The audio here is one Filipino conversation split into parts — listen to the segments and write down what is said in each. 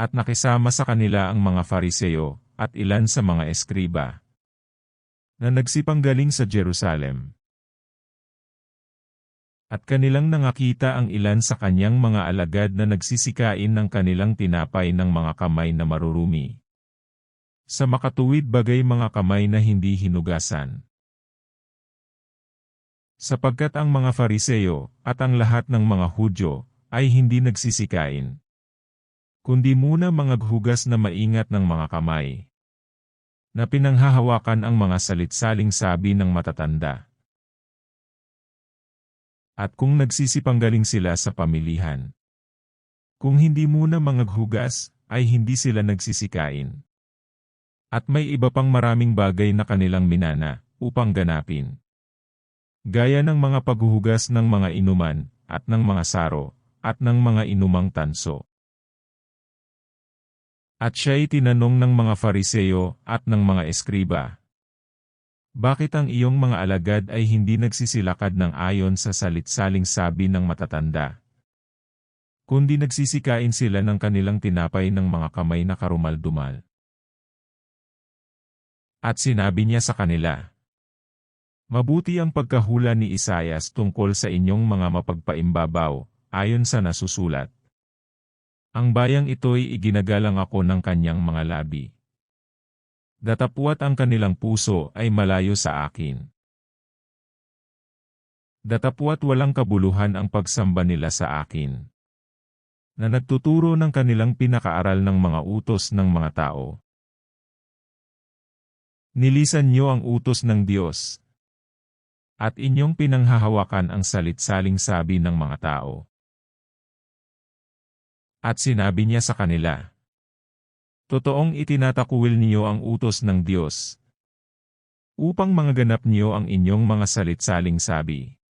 At nakisama sa kanila ang mga Fariseo, at ilan sa mga eskriba, na nagsipanggaling sa Jerusalem. At kanilang nangakita ang ilan sa kanyang mga alagad na nagsisikain ng kanilang tinapay ng mga kamay na marurumi. Sa makatuwid bagay mga kamay na hindi hinugasan. Sapagkat ang mga Fariseo, at ang lahat ng mga Hudyo, ay hindi nagsisikain. Kundi muna mga hugas na maingat ng mga kamay na pinanghahawakan ang mga salitsaling sabi ng matatanda. At kung nagsisipanggaling sila sa pamilihan. Kung hindi muna mangaghugas, ay hindi sila nagsisikain. At may iba pang maraming bagay na kanilang minana, upang ganapin. Gaya ng mga paghuhugas ng mga inuman, at ng mga saro, at ng mga inumang tanso. At siya'y tinanong ng mga fariseo at ng mga eskriba. Bakit ang iyong mga alagad ay hindi nagsisilakad ng ayon sa salitsaling sabi ng matatanda? Kundi nagsisikain sila ng kanilang tinapay ng mga kamay na karumal-dumal. At sinabi niya sa kanila, Mabuti ang pagkahula ni Isayas tungkol sa inyong mga mapagpaimbabaw, ayon sa nasusulat. Ang bayang ito'y iginagalang ako ng kanyang mga labi. Datapwat ang kanilang puso ay malayo sa akin. Datapwat walang kabuluhan ang pagsamba nila sa akin. Na nagtuturo ng kanilang pinakaaral ng mga utos ng mga tao. Nilisan niyo ang utos ng Diyos. At inyong pinanghahawakan ang salitsaling sabi ng mga tao. At sinabi niya sa kanila, Totoong itinatakuwil niyo ang utos ng Diyos, upang mangaganap niyo ang inyong mga salitsaling sabi.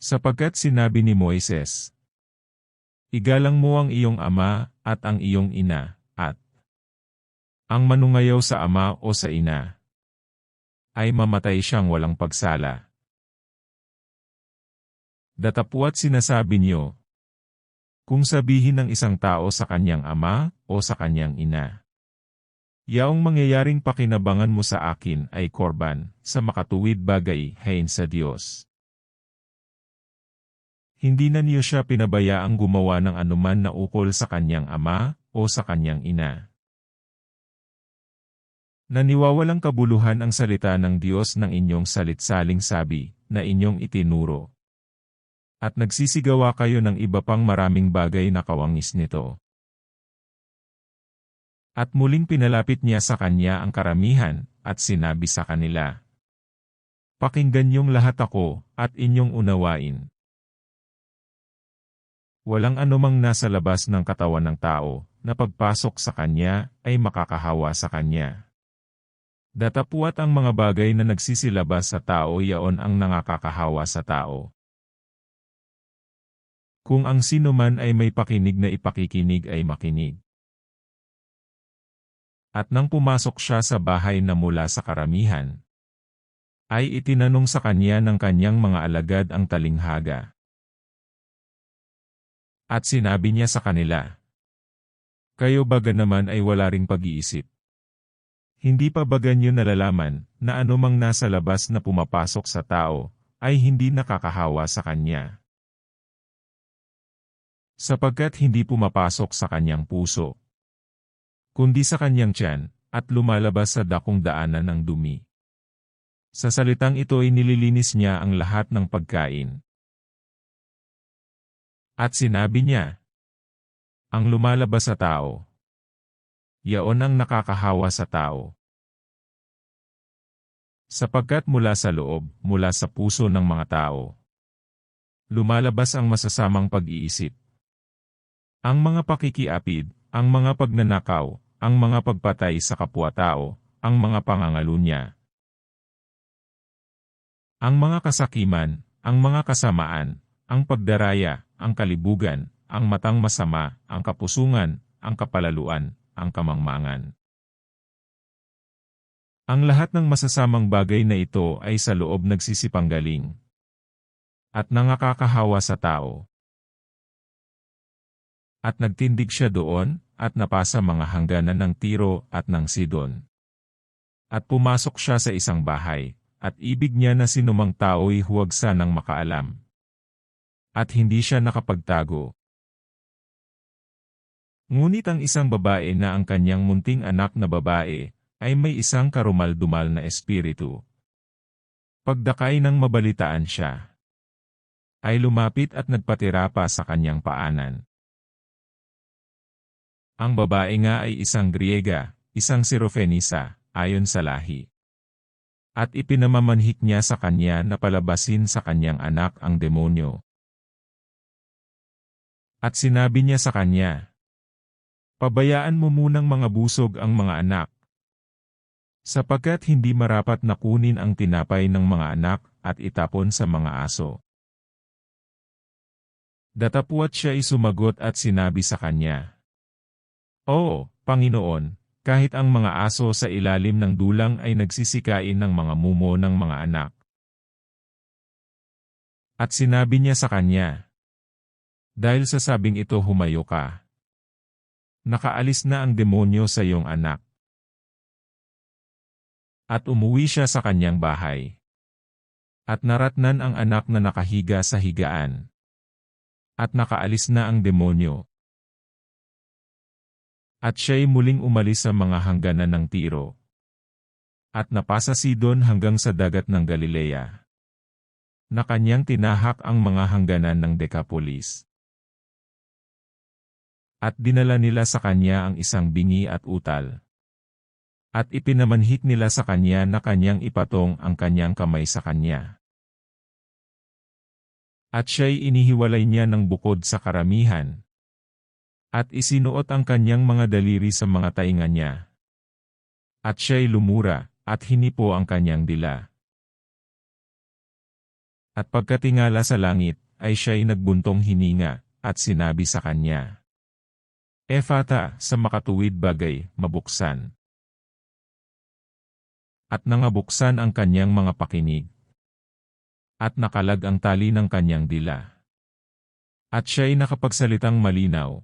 Sapagkat sinabi ni Moises, Igalang mo ang iyong ama at ang iyong ina, at ang manungayaw sa ama o sa ina, ay mamatay siyang walang pagsala. Datapwat sinasabi niyo, kung sabihin ng isang tao sa kanyang ama o sa kanyang ina. Yaong mangyayaring pakinabangan mo sa akin ay korban, sa makatuwid bagay, hain sa Diyos. Hindi na niyo siya pinabayaang gumawa ng anuman na ukol sa kanyang ama o sa kanyang ina. Naniwawalang kabuluhan ang salita ng Diyos ng inyong salitsaling sabi, na inyong itinuro. At nagsisigawa kayo ng iba pang maraming bagay na kawangis nito. At muling pinalapit niya sa kanya ang karamihan, at sinabi sa kanila, Pakinggan niyong lahat ako, at inyong unawain. Walang anumang nasa labas ng katawan ng tao, na pagpasok sa kanya, ay makakahawa sa kanya. Datapuat ang mga bagay na nagsisilabas sa tao yaon ang nangakakahawa sa tao. Kung ang sino man ay may pakinig na ipakikinig ay makinig. At nang pumasok siya sa bahay na mula sa karamihan, ay itinanong sa kanya ng kanyang mga alagad ang talinghaga. At sinabi niya sa kanila, Kayo baga naman ay wala ring pag-iisip. Hindi pa ba ganyo nalalaman na anumang nasa labas na pumapasok sa tao ay hindi nakakahawa sa kanya? Sapagkat hindi pumapasok sa kanyang puso, kundi sa kanyang tiyan, at lumalabas sa dakong daanan ng dumi. Sa salitang ito ay nililinis niya ang lahat ng pagkain. At sinabi niya, ang lumalabas sa tao, yaon ang nakakahawa sa tao. Sapagkat mula sa loob, mula sa puso ng mga tao, lumalabas ang masasamang pag-iisip, ang mga pakikiapid, ang mga pagnanakaw, ang mga pagpatay sa kapwa-tao, ang mga pangangalunya. Ang mga kasakiman, ang mga kasamaan, ang pagdaraya, ang kalibugan, ang matang masama, ang kapusungan, ang kapalaluan, ang kamangmangan. Ang lahat ng masasamang bagay na ito ay sa loob nagsisipanggaling at nangakakahawa sa tao. At nagtindig siya doon, at napasa mga hangganan ng Tiro at ng Sidon. At pumasok siya sa isang bahay, at ibig niya na sinumang tao'y huwag sanang makaalam. At hindi siya nakapagtago. Ngunit ang isang babae na ang kanyang munting anak na babae, ay may isang karumal-dumal na espiritu. Pagdakay ng mabalitaan siya, ay lumapit at nagpatira pa sa kanyang paanan. Ang babae nga ay isang Griega, isang Sirofenisa, ayon sa lahi. At ipinamamanhik niya sa kanya na palabasin sa kanyang anak ang demonyo. At sinabi niya sa kanya, Pabayaan mo munang mga busog ang mga anak, sapagkat hindi marapat na kunin ang tinapay ng mga anak at itapon sa mga aso. Datapwat siya isumagot at sinabi sa kanya, Oo, Panginoon, kahit ang mga aso sa ilalim ng dulang ay nagsisikain ng mga mumo ng mga anak. At sinabi niya sa kanya, Dahil sa sabing ito humayo ka. Nakaalis na ang demonyo sa iyong anak. At umuwi siya sa kanyang bahay. At naratnan ang anak na nakahiga sa higaan. At nakaalis na ang demonyo. At siya'y muling umalis sa mga hangganan ng Tiro. At napasa Sidon hanggang sa dagat ng Galilea. Na kanyang tinahak ang mga hangganan ng Decapolis. At dinala nila sa kanya ang isang bingi at utal. At ipinamanhik nila sa kanya na kanyang ipatong ang kanyang kamay sa kanya. At siya'y inihiwalay niya ng bukod sa karamihan, at isinuot ang kanyang mga daliri sa mga tainga niya. At siya'y lumura, at hinipo ang kanyang dila. At pagkatingala sa langit, ay siya'y nagbuntong hininga, at sinabi sa kanya, Efata, sa makatuwid bagay, mabuksan. At nangabuksan ang kanyang mga pakinig. At nakalag ang tali ng kanyang dila. At siya'y nakapagsalitang malinaw,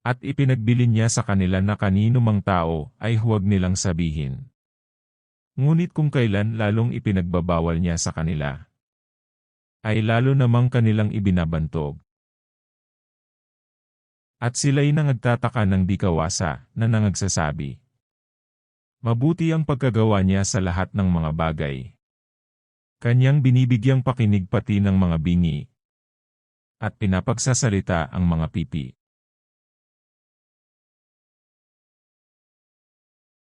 at ipinagbili niya sa kanila na kanino mang tao ay huwag nilang sabihin. Ngunit kung kailan lalong ipinagbabawal niya sa kanila, ay lalo namang kanilang ibinabantog. At sila'y nangagtataka ng di kawasa na nangagsasabi. Mabuti ang pagkagawa niya sa lahat ng mga bagay. Kanyang binibigyang pakinig pati ng mga bingi. At pinapagsasalita ang mga pipi.